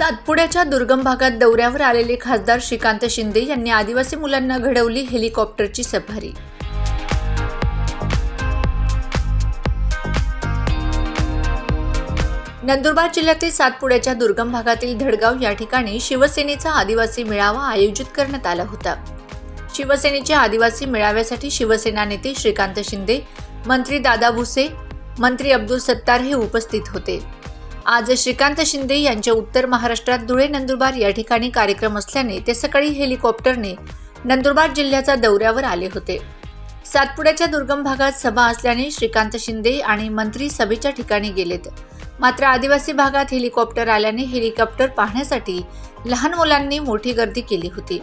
सातपुड्याच्या दुर्गम भागात दौऱ्यावर आलेले खासदार श्रीकांत शिंदे यांनी आदिवासी मुलांना घडवली हेलिकॉप्टरची सफारी. नंदुरबार जिल्ह्यातील सातपुड्याच्या दुर्गम भागातील धडगाव या ठिकाणी शिवसेनेचा आदिवासी मेळावा आयोजित करण्यात आला होता. शिवसेनेच्या आदिवासी मेळाव्यासाठी शिवसेना नेते श्रीकांत शिंदे मंत्री दादा भुसे मंत्री अब्दुल सत्तार हे उपस्थित होते. आज श्रीकांत शिंदे यांच्या उत्तर महाराष्ट्रात धुळे नंदुरबार या ठिकाणी कार्यक्रम असल्याने ते सकाळी हेलिकॉप्टरने नंदुरबार जिल्ह्याच्या दौऱ्यावर आले होते. सातपुड्याच्या दुर्गम भागात सभा असल्याने श्रीकांत शिंदे आणि मंत्री सभेच्या ठिकाणी गेलेत. मात्र आदिवासी भागात हेलिकॉप्टर आल्याने हेलिकॉप्टर पाहण्यासाठी लहान मुलांनी मोठी गर्दी केली होती.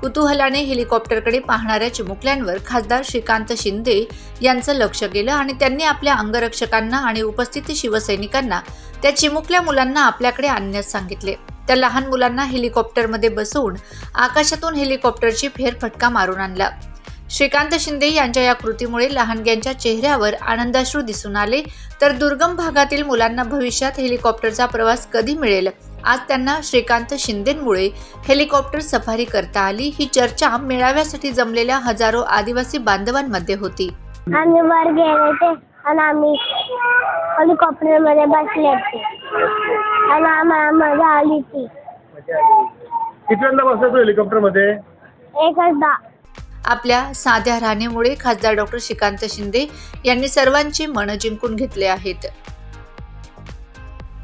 कुतूहलाने हेलिकॉप्टरकडे पाहणाऱ्या चिमुकल्यांवर खासदार श्रीकांत शिंदे यांचं लक्ष गेलं आणि त्यांनी आपल्या अंगरक्षकांना आणि उपस्थित शिवसैनिकांना त्या चिमुकल्या मुलांना आपल्याकडे आणण्यास सांगितले. त्या लहान मुलांना हेलिकॉप्टरमध्ये बसवून आकाशातून हेलिकॉप्टरची फेरफटका मारून आणला. श्रीकांत शिंदे यांच्या या कृतीमुळे लहानग्यांच्या चेहऱ्यावर आनंदाश्रू दिसून आले तर दुर्गम भागातील मुलांना भविष्यात हेलिकॉप्टरचा प्रवास कधी मिळेल? आज त्यांना श्रीकांत शिंदेमुळे हेलिकॉप्टर सफारी करता आली. ही चर्चा मेळाव्यासाठी जमलेल्या हजारो आदिवासी बांधवांमध्ये होती. आम्ही वर गेले ते आणि आम्ही हेलिकॉप्टरमध्ये बसले होते. आणि आम्हाला मजा आली ती कितव्यांदा बसला तू हेलिकॉप्टरमध्ये एकचदा. आपल्या साध्या राहणीमुळे खासदार डॉक्टर श्रीकांत शिंदे यांनी सर्वांची मनं जिंकून घेतले आहेत.